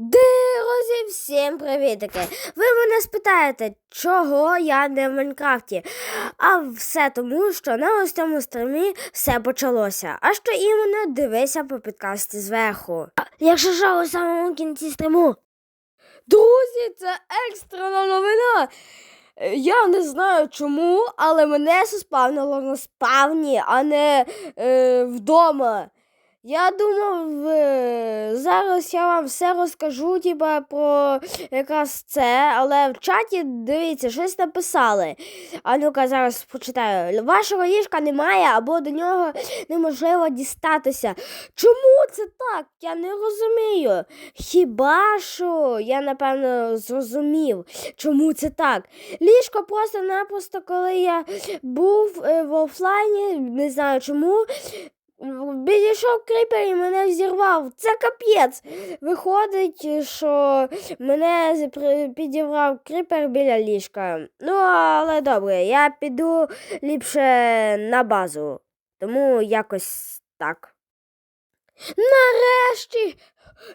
Друзі, всім привітики! Ви мене спитаєте, чого я не в Майнкрафті? А все тому, що на ось цьому стрімі все почалося. А що іменно дивися по підкасті зверху. Якщо що у самому кінці стріму. Друзі, це екстрена новина. Я не знаю чому, але мене суспавнило на спавні, а не е, вдома. Я думав, е, зараз я вам все розкажу, типа, про якраз це, але в чаті, дивіться, щось написали. А ну-ка, зараз почитаю. Вашого ліжка немає або до нього неможливо дістатися. Чому це так? Я не розумію. Хіба що я, напевно, зрозумів, чому це так. Ліжко просто-напросто, коли я був е, в офлайні, не знаю чому. Підійшов кріпер і мене взірвав. Це капець. Виходить, що мене підібрав кріпер біля ліжка. Ну, але добре, я піду ліпше на базу. Тому якось так. Нарешті!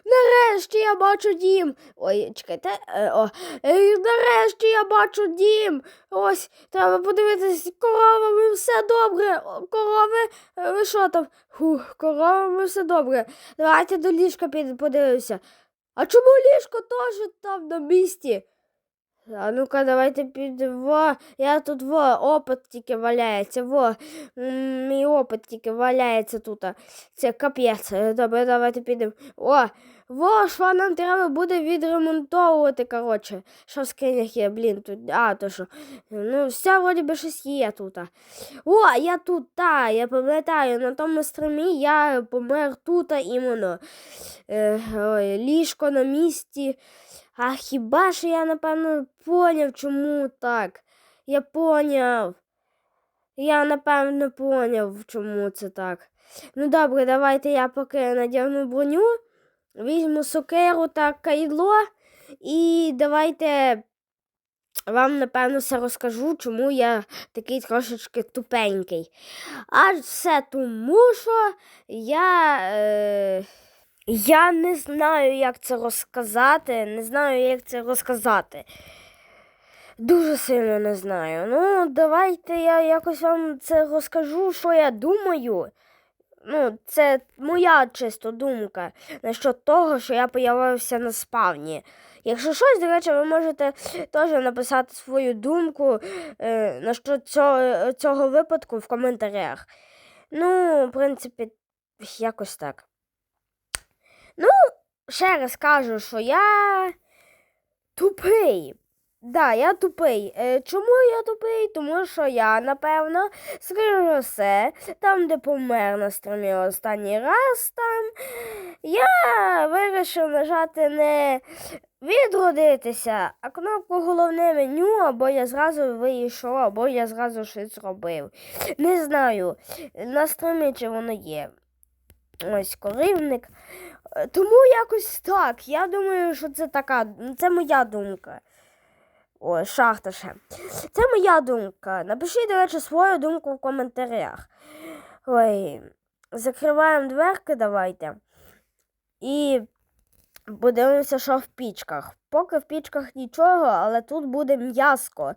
Нарешті я бачу дім. Ой, чекайте. е, О, е, нарешті я бачу дім. Ось, треба подивитись, коровами все добре. Корови, е, ви що там? Фух, коровами все добре. Давайте до ліжка подивимося. А чому ліжко теж там на місці? А ну-ка, давайте під во. Я тут во, опит тільки валяється. Во. Мій опит тільки валяється тут. Це капець. Е, Добре, давайте підемо. О, во, що нам треба буде відремонтовувати, коротше. Що в скринях є, блін, тут. А, то що. Ну, все вроді би щось є тут. О, я тут, та, я пам'ятаю, на тому стрімі я помер тут іменно. Е, ой, ліжко на місці. А хіба ж я, напевно, поняв, чому так? Я поняв. Я, напевно, поняв, чому це так. Ну добре, давайте я поки надягну броню, візьму сокеру та кайдло і давайте вам, напевно, все розкажу, чому я такий трошечки тупенький. А все тому, що я. Е... Я не знаю, як це розказати. Не знаю, як це розказати. Дуже сильно не знаю. Ну, давайте я якось вам це розкажу, що я думаю. Ну, це моя чисто думка насчет того, що я появився на спавні. Якщо щось, до речі, ви можете теж написати свою думку е, насчет цього, цього випадку в коментарях. Ну, в принципі, якось так. Ну, ще раз кажу, що я тупий. Да, я тупий. Е, чому я тупий? Тому що я, напевно, скажу все, там, де помер на стрімі останній раз, там я вирішив нажати не відродитися, а кнопку головне меню, або я зразу вийшов, або я зразу щось зробив. Не знаю, на стрімі чи воно є. Ось коривник. Тому якось так. Я думаю, що це така, це моя думка. О, шахта ще. Це моя думка. Напишіть, до речі, свою думку в коментарях. Ой, закриваємо дверки, давайте. І подивимося, що в пічках. Поки в пічках нічого, але тут буде м'яско.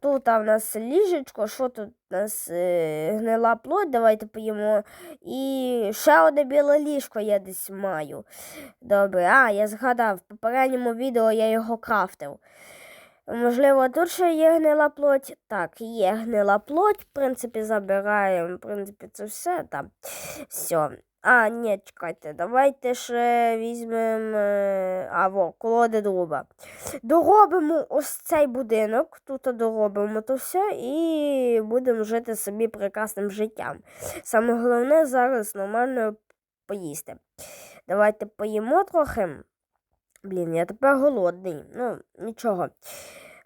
Тут а, в нас ліжечко, що тут у нас е, гнила плоть, давайте поїмо. І ще одне біле ліжко я десь маю. Добре, а, я згадав, в попередньому відео я його крафтив. Можливо, тут ще є гнила плоть. Так, є гнила плоть, в принципі, забираємо. В принципі, це все там. Все. А, ні, чекайте, давайте ще візьмемо. е, А, во, колоди дуба. Доробимо ось цей будинок, тут доробимо то все і будемо жити собі прекрасним життям. Саме головне зараз нормально поїсти. Давайте поїмо трохи. Блін, я тепер голодний. Ну, нічого.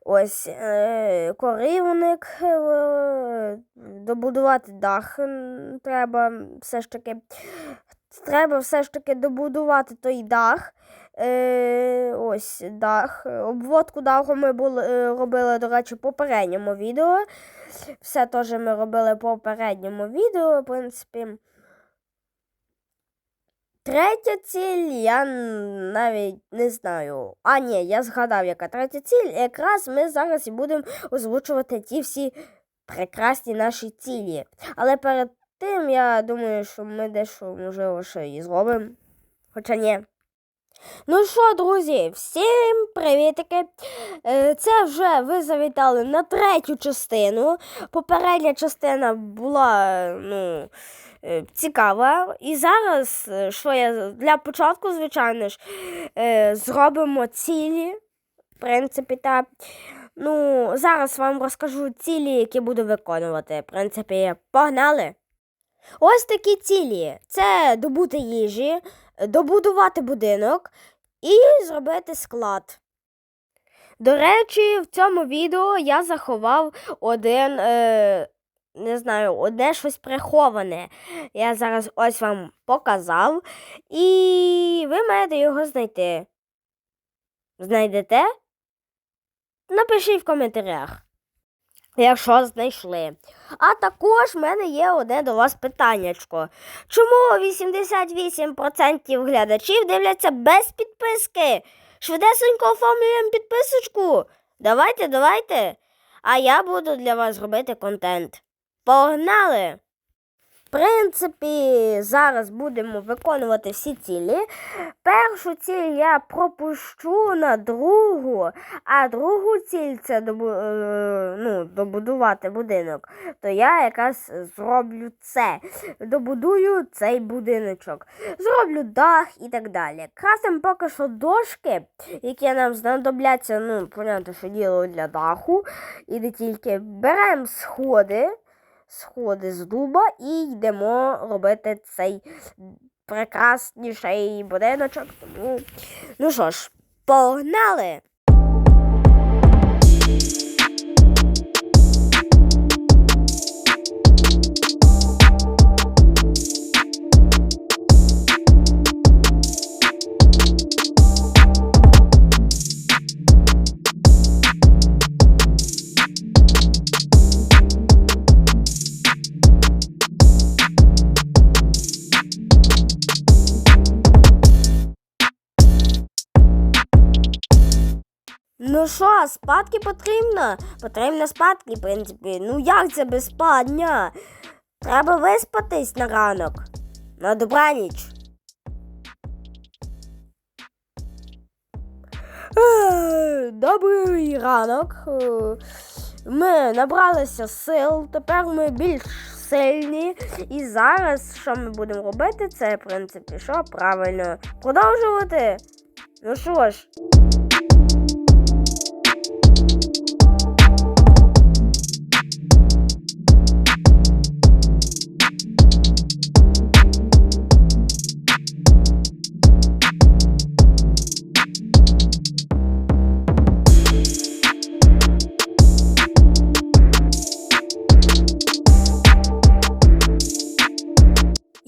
Ось е, коривник, е, добудувати дах треба все ж таки. Треба все ж таки добудувати той дах. Е, ось дах. Обводку даху ми були, е, робили, до речі, в попередньому відео. Все теж ми робили в попередньому відео, в принципі. Третя ціль, я навіть не знаю. А, ні, я згадав, яка третя ціль. Якраз ми зараз і будемо озвучувати ті всі прекрасні наші цілі. Але перед тим я думаю, що ми дещо можливо ще і зробимо. Хоча ні. Ну що, друзі, всім привітики! Е, це вже ви завітали на третю частину. Попередня частина була ну, цікава. І зараз, е, що я для початку, звичайно ж, зробимо цілі. В принципі, так. Ну, зараз вам розкажу цілі, які буду виконувати. В принципі, погнали! Ось такі цілі: це добути їжі, добудувати будинок і зробити склад. До речі, в цьому відео я заховав один, е, не знаю, одне щось приховане. Я зараз ось вам показав, і ви маєте його знайти. Знайдете? Напишіть в коментарях якщо знайшли. А також в мене є одне до вас питаннячко. Чому 88% глядачів дивляться без підписки? Швидесенько оформлюємо підписочку. Давайте, давайте. А я буду для вас робити контент. Погнали! принципі, зараз будемо виконувати всі цілі. Першу ціль я пропущу на другу, а другу ціль це добу... Е, ну, добудувати будинок. То я якраз зроблю це. Добудую цей будиночок. Зроблю дах і так далі. Красимо поки що дошки, які нам знадобляться, ну, понятно, що діло для даху. І не тільки беремо сходи сходи з дуба і йдемо робити цей прекрасніший будиночок. Тому, ну що ж, погнали! Ну що, спадки потрібно? Потрібно спадки, в принципі. Ну як це без спадня? Треба виспатись на ранок. На добраніч. Добрий ранок. Ми набралися сил, тепер ми більш сильні. І зараз, що ми будемо робити, це, в принципі, що правильно продовжувати. Ну що ж.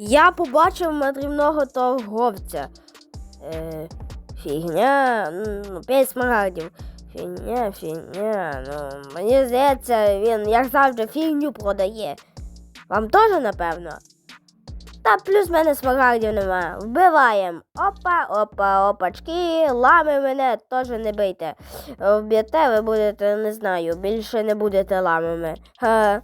Я побачив мадрівного торговця. Е, Фігня, ну, 5 смарагдів. Фігня, фігня. Ну, мені здається, він, як завжди, фігню продає. Вам теж, напевно? Та плюс мене смарагдів нема. Вбиваємо. Опа, опа, опачки, лами мене теж не бийте. Вб'єте, ви будете, не знаю, більше не будете ламами. Ха.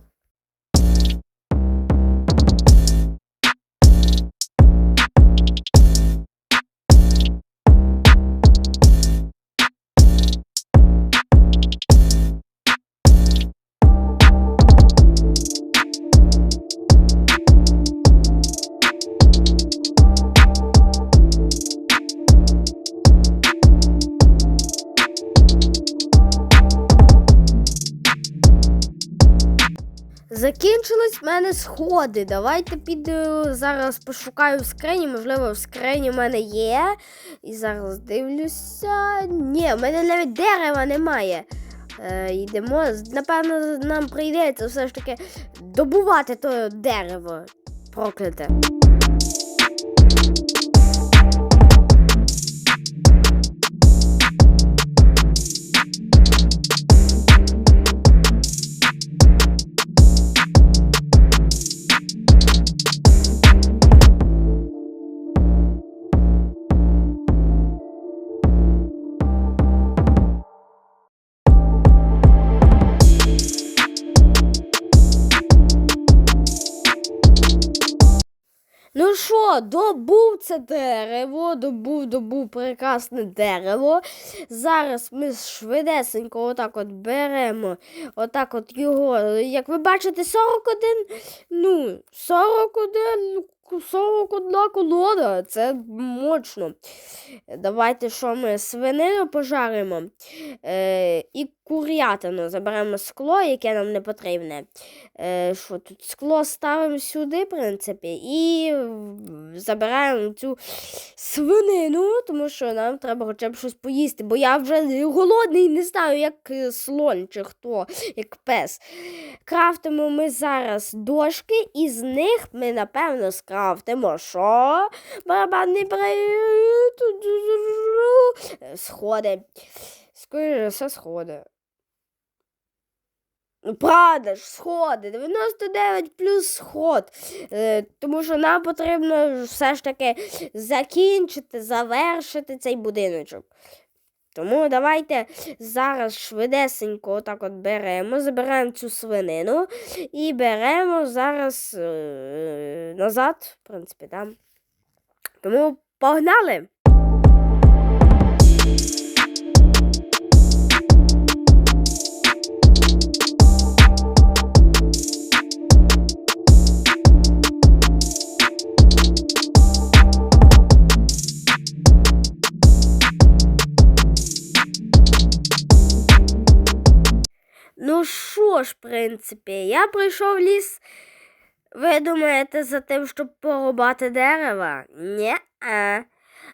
Закінчились в мене сходи. Давайте піду зараз пошукаю в скрині. Можливо, в скрині в мене є. І зараз дивлюся. Ні, в мене навіть дерева немає. Е, Йдемо. Напевно, нам прийдеться все ж таки добувати то дерево. Прокляте. О, добув це дерево, добув, добув прекрасне дерево. Зараз ми швидесенько отак от беремо, отак от його, як ви бачите, 41, ну, 41, 41 колода, це мощно. Давайте що ми свинину пожаримо е, і курятину. Заберемо скло, яке нам не потрібне. Е, що тут? Скло ставимо сюди, в принципі, і забираємо цю свинину, тому що нам треба хоча б щось поїсти, бо я вже голодний, не знаю, як е, слон чи хто, як пес. Крафтимо ми зараз дошки, і з них ми, напевно, скрафтимо що? Барабанний привід. Е, Сходи. Скоріше все, сходи. Ну, правда ж, сходи. 99 плюс сход. Е, тому що нам потрібно все ж таки закінчити, завершити цей будиночок. Тому давайте зараз швидесенько отак от беремо, забираємо цю свинину і беремо зараз е, назад, в принципі, там. Тому погнали! Ж, в принципі, я прийшов в ліс. Ви думаєте, за тим, щоб порубати дерева? Ні.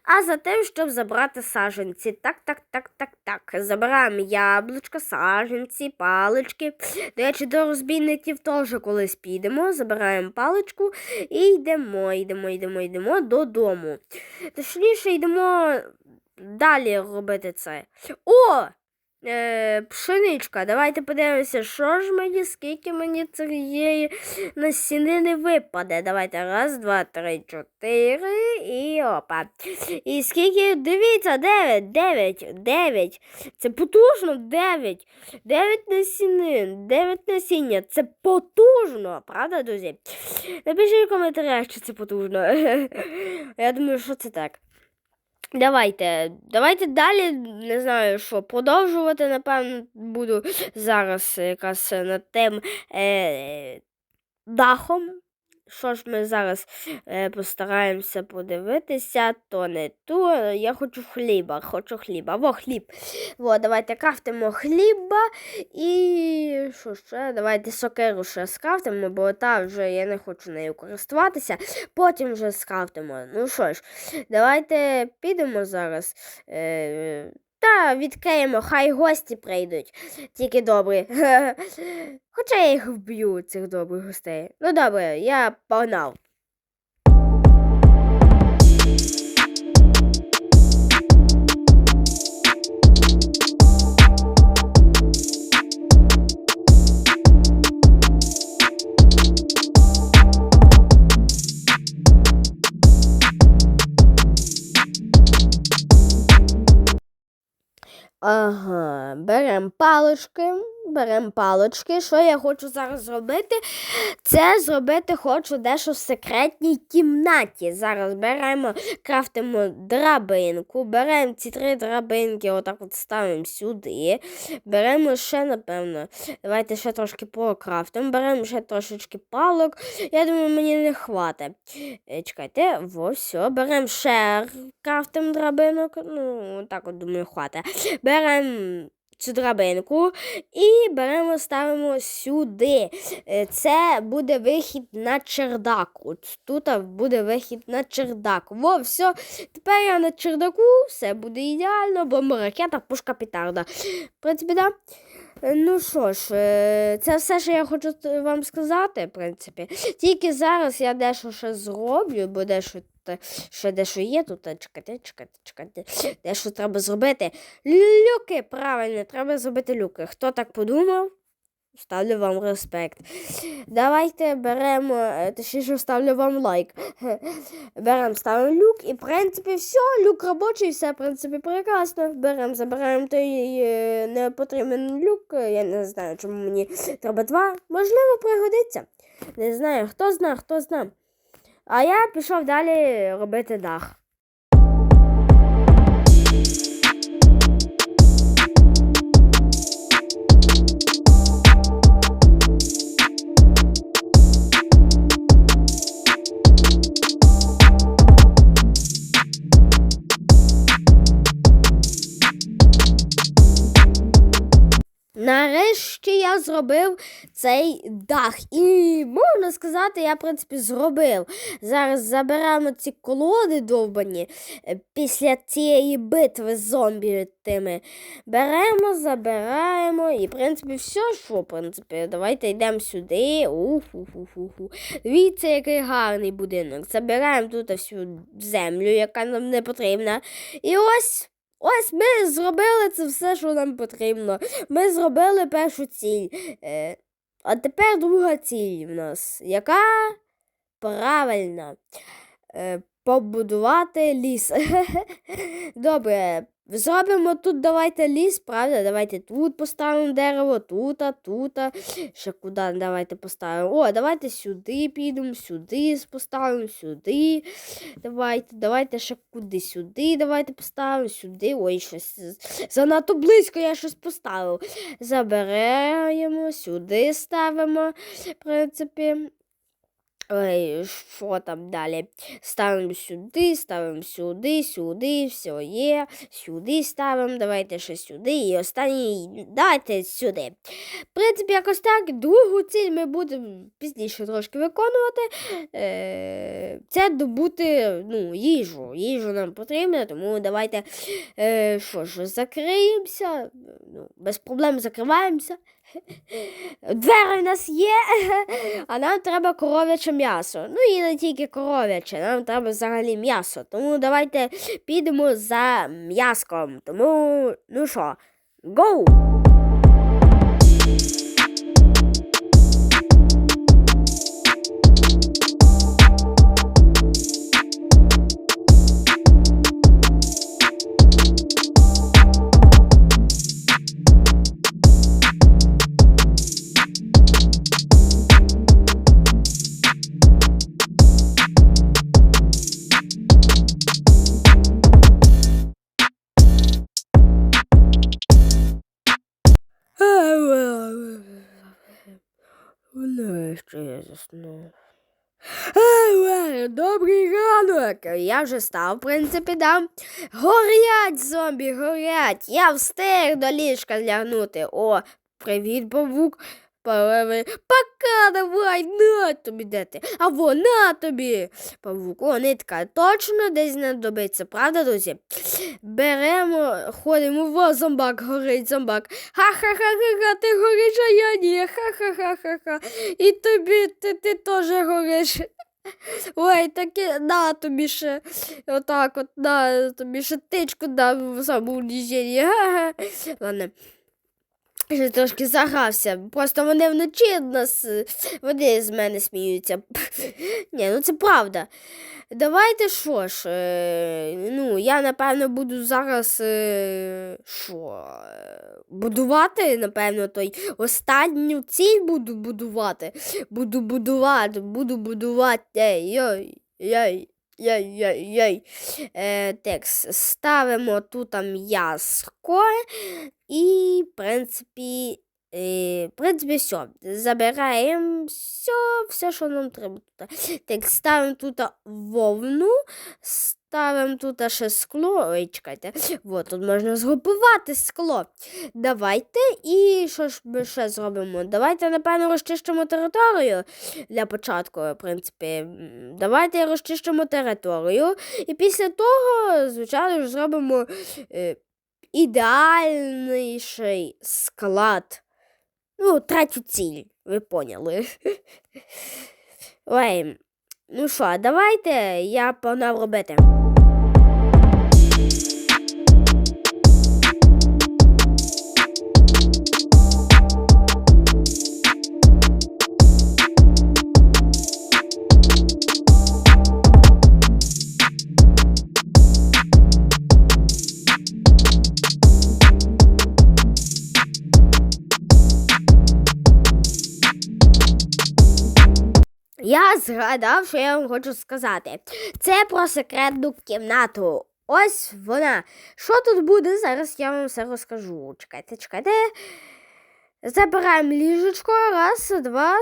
А за тим, щоб забрати саджанці. Так, так, так, так, так. Забираємо яблучка, саджанці, палички. До речі, до розбійників теж колись підемо. Забираємо паличку і йдемо, йдемо, йдемо, йдемо додому. Точніше, йдемо далі робити це. О! Е, пшеничка. Давайте подивимося, що ж мені, скільки мені цієї насінини випаде. Давайте раз, два, три, чотири і опа. І скільки, дивіться, дев'ять, дев'ять, дев'ять. Це потужно, дев'ять. Дев'ять насінин, дев'ять насіння. Це потужно, правда, друзі? Напишіть в коментарях, чи це потужно. Я думаю, що це так. Давайте, давайте далі, не знаю, що продовжувати, напевно, буду зараз якраз над тим е, дахом. Що ж ми зараз е, постараємося подивитися, то не ту. Я хочу хліба, хочу хліба. Во хліб. Во, давайте крафтимо хліба і що ще? Давайте сокиру ще скрафтимо, бо та вже я не хочу нею користуватися. Потім вже скрафтимо. Ну що ж, давайте підемо зараз. Е, та відкриємо, хай гості прийдуть. Тільки добрі. Хоча я їх вб'ю, цих добрих гостей. Ну добре, я погнав. Ага, беремо палички, беремо палички. Що я хочу зараз зробити? Це зробити хочу дещо в секретній кімнаті. Зараз беремо, крафтимо драбинку, беремо ці три драбинки, отак от ставимо сюди. Беремо ще, напевно, давайте ще трошки покрафтимо, беремо ще трошечки палок. Я думаю, мені не хватить. Е, Чекайте, во, все, беремо ще крафтимо драбинок. Ну, так от думаю, хватить. Беремо цю драбинку і беремо, ставимо сюди. Е, Це буде вихід на чердак. От тут буде вихід на чердак. Во, все. Тепер я на чердаку, все буде ідеально, бомба ракета, пушка петарда. В принципі, да. Е, Ну що ж, е, це все, що я хочу вам сказати, в принципі. Тільки зараз я дещо ще зроблю, бо дещо те- ще дещо є тут. Чекайте, чекайте, чекайте. Дещо треба зробити. Люки, правильно, треба зробити люки. Хто так подумав? Ставлю вам респект. Давайте беремо, е, точніше, ставлю вам лайк. Беремо, ставимо люк, і в принципі все, люк робочий, все в принципі прекрасно. Беремо, забираємо той е, непотрібний люк. Я не знаю, чому мені треба два. Можливо, пригодиться. Не знаю, хто знає, хто знає. А я пішов далі робити дах. Нарешті я зробив цей дах. І можна сказати, я, в принципі, зробив. Зараз заберемо ці колоди довбані е, після цієї битви з зомбі тими. Беремо, забираємо. І, в принципі, все, що, в принципі, давайте йдемо сюди. Ух-ух-ух-ух. Дивіться, який гарний будинок. Забираємо тут всю землю, яка нам не потрібна. І ось. Ось ми зробили це все, що нам потрібно. Ми зробили першу ціль. Е, а тепер друга ціль в нас. Яка правильна? Е, побудувати ліс. Добре, Зробимо тут давайте ліс, правда? Давайте тут поставимо дерево, тут, тут. Ще куди давайте поставимо. О, давайте сюди підемо, сюди поставимо, сюди. Давайте, давайте ще куди сюди. Давайте поставимо, сюди. Ой, щось занадто близько я щось поставив. Заберемо, сюди ставимо. В принципі. Що там далі? Ставимо сюди, ставимо сюди, сюди, все є, сюди ставимо, давайте ще сюди і останній давайте сюди. В принципі, якось так, другу ціль ми будемо пізніше трошки виконувати. Е, Це добути ну, їжу. Їжу нам потрібно, тому давайте е, що ж, закриємося, ну, без проблем закриваємося. Двері в нас є, а нам треба коров'яче м'ясо. Ну і не тільки коров'яче, нам треба взагалі м'ясо. Тому давайте підемо за м'яском. Тому, ну що, гоу! Нарешті я. Добрий ранок. Я вже став, в принципі, да. Горять зомбі, горять. Я встиг до ліжка лягнути. О, привіт, бабук. Пока давай, на тобі де. А вона тобі. Павук, о, нитка точно десь знадобиться, правда, друзі? Беремо, ходимо, во зомбак горить зомбак. Ха-ха-ха-ха, ти гориш, а я ні. Ха-ха-ха-ха-ха. І тобі ти, ти теж гориш. Ой, таке на тобі ще отак от на тобі ще тичку дав в самому Ладно. Ще трошки загрався. Просто вони вночі нас вони з мене сміються. Ні, ну це правда. Давайте що ж. Е, ну, я напевно буду зараз е, що, будувати, напевно, той останню ціль буду будувати. Буду будувати, буду будувати. Йой, йой. Яй-яй-яй. Е, Текст. Ставимо тут м'язко і, в принципі, е, в принципі, все. Забираємо все, все, що нам треба. Так, ставимо тут вовну, ставимо тут ще скло. Ой, чекайте, От, тут можна згрупувати скло. Давайте і що ж ми ще зробимо? Давайте, напевно, розчищимо територію для початку, в принципі. Давайте розчищимо територію. І після того, звичайно, ж зробимо е, ідеальніший склад. Ну, третю ціль, ви поняли. Ой, ну що, давайте я погнав робити. Я згадав, що я вам хочу сказати. Це про секретну кімнату. Ось вона. Що тут буде? Зараз я вам все розкажу. Чекайте, чекайте. Забираємо ліжечко, раз, два,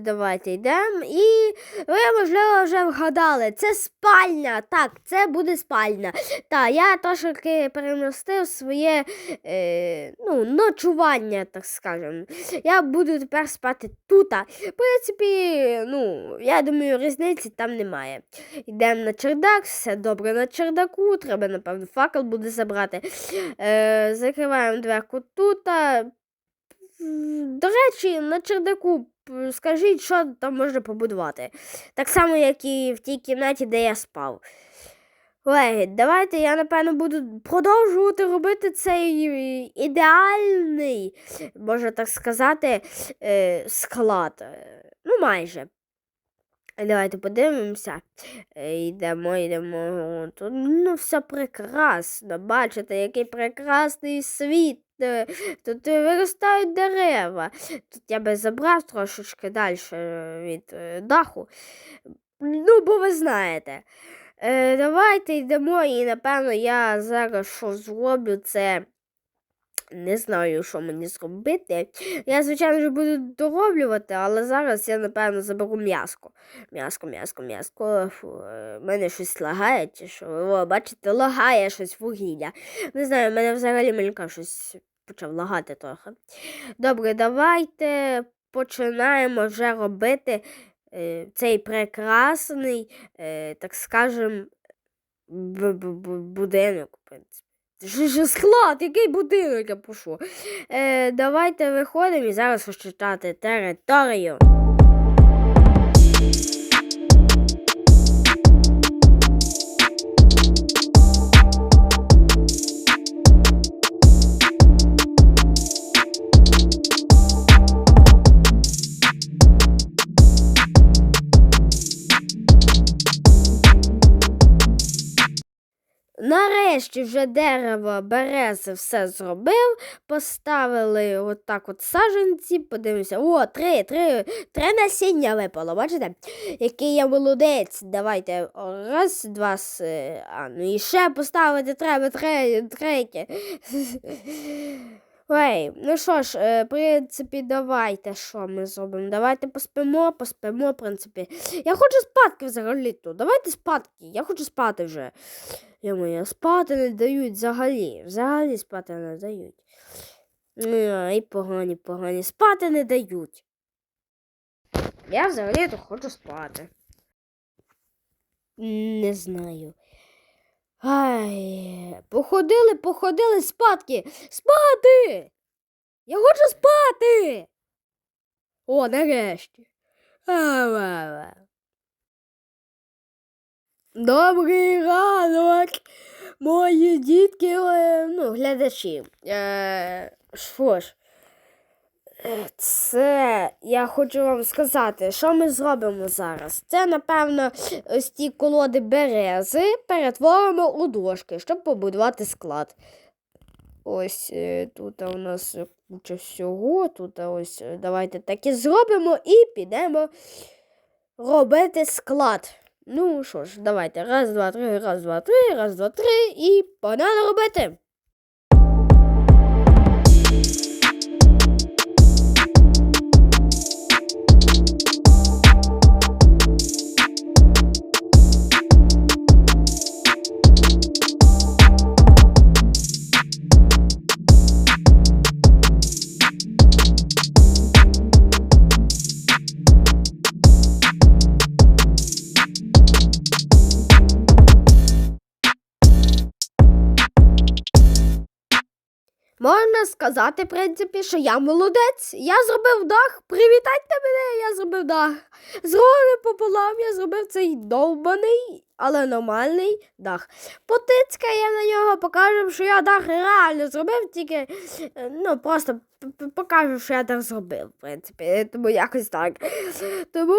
давайте йдемо. І ви, можливо, вже вгадали. Це спальня. Так, це буде спальня. Так, я трошки перемістив своє е, ну, ночування, так скажемо. Я буду тепер спати тут. В принципі, ну, я думаю, різниці там немає. Йдемо на чердак, все добре на чердаку, треба, напевно, факел буде забрати. Е, закриваємо дверку тут. До речі, на чердаку скажіть, що там можна побудувати. Так само, як і в тій кімнаті, де я спав. Ой, давайте я, напевно, буду продовжувати робити цей е, ідеальний, можна так сказати, е, склад. Е, Ну, майже. Давайте подивимося. Е, Йдемо, йдемо. Тут ну, все прекрасно. Бачите, який прекрасний світ. Е, Тут виростають дерева. Тут я би забрав трошечки далі від е, даху. Ну, бо ви знаєте. Давайте йдемо, і напевно я зараз що зроблю, це не знаю, що мені зробити. Я, звичайно, вже буду дороблювати, але зараз я, напевно, заберу м'яско. М'яско, м'яско, м'яско. Е, мене щось лагає, чи що. О, бачите, лагає щось вугілля. Не знаю, в мене взагалі маленька щось почав лагати трохи. Добре, давайте починаємо вже робити е, цей прекрасний, е, так скажем, будинок, в принципі. Ж, ж склад, який будинок я пишу. Е, давайте виходимо і зараз розчитати територію. Нарешті вже дерево берези все зробив, поставили отак от саженці, подивимося. О, три, три, три насіння випало, бачите? Який я молодець. Давайте раз, два, с, а, ну і ще поставити треба три, третє. Ой, ну що ж, е, в принципі, давайте що ми зробимо? Давайте поспимо, поспимо, в принципі. Я хочу спадки взагалі-то. Давайте спадки. Я хочу спати вже. Йо-моє, спати не дають взагалі. Взагалі спати не дають. Ну, погані, погані. Спати не дають. Я взагалі то хочу спати. Не знаю. Ай, походили, походили спадки. Спати! Я хочу спати. О, нарешті. Ава. Добрий ранок, мої дітки, е, ну, глядачі. Е, що ж, це я хочу вам сказати, що ми зробимо зараз. Це, напевно, ось ті колоди берези перетворимо у дошки, щоб побудувати склад. Ось е, тут у нас куча всього. Тут ось е, давайте так і зробимо і підемо робити склад. Ну що ж, давайте. Раз, два, три, раз, два, три, раз, два, три і погнали робити. Сказати, в принципі, що я молодець. Я зробив дах. Привітайте мене, я зробив дах. Зробив пополам, я зробив цей довбаний, але нормальний дах. Потицькає на нього, покажемо, що я дах реально зробив, тільки е, ну, просто покажу, що я дах зробив, в принципі. Тому якось так. Тому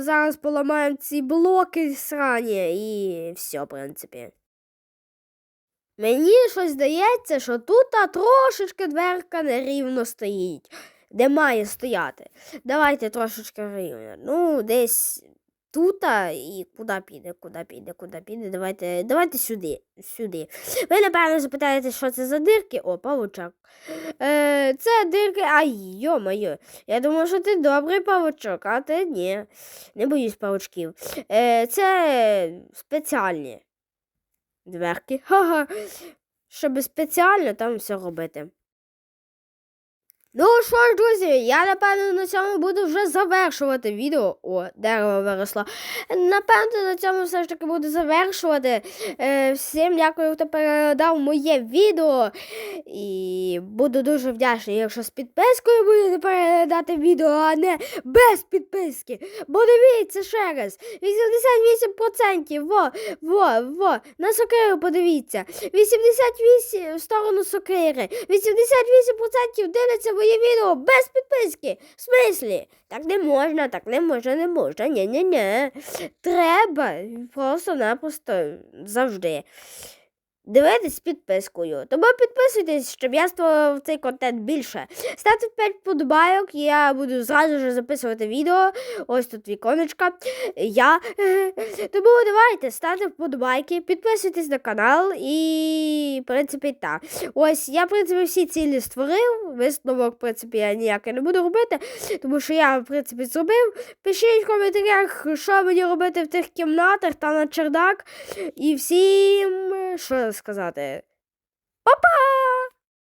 зараз поламаємо ці блоки срані і все, в принципі. Мені щось здається, що тут та трошечки дверка нерівно стоїть. де має стояти. Давайте трошечки рівно. Ну, десь тут і куди піде, куди піде, куди піде. Давайте, давайте сюди. сюди. Ви, напевно, запитаєте, що це за дирки? О, павучок. Е, це дирки. Ай, йо-моє. Я думав, що ти добрий павучок, а ти ні. Не боюсь павучків. Е, це спеціальні дверки. Ха-ха. Щоб спеціально там все робити. Ну що ж, друзі, я напевно на цьому буду вже завершувати відео. О, дерево виросло. Напевно, на цьому все ж таки буду завершувати. Е, всім дякую, хто передав моє відео. І буду дуже вдячний, якщо з підпискою будете передати відео, а не без підписки. Бо дивіться ще раз. 88%. Во, во, во. На сокиру подивіться. 88 в сторону сокири. 88% дивляться моє відео без підписки. В смислі? Так не можна, так не можна, не можна. Ні-ні-ні. Треба просто-напросто завжди. Дивитись підпискою. Тому підписуйтесь, щоб я створював цей контент більше. Ставте 5 подобайок, я буду зразу ж записувати відео. Ось тут віконечка. Я. Тому давайте ставте вподобайки, підписуйтесь на канал і, в принципі, так. Ось я, в принципі, всі цілі створив. Висновок, в принципі, я ніякий не буду робити, тому що я, в принципі, зробив. Пишіть в коментарях, що мені робити в тих кімнатах та на чердак. І всім, що сказати. Па-па!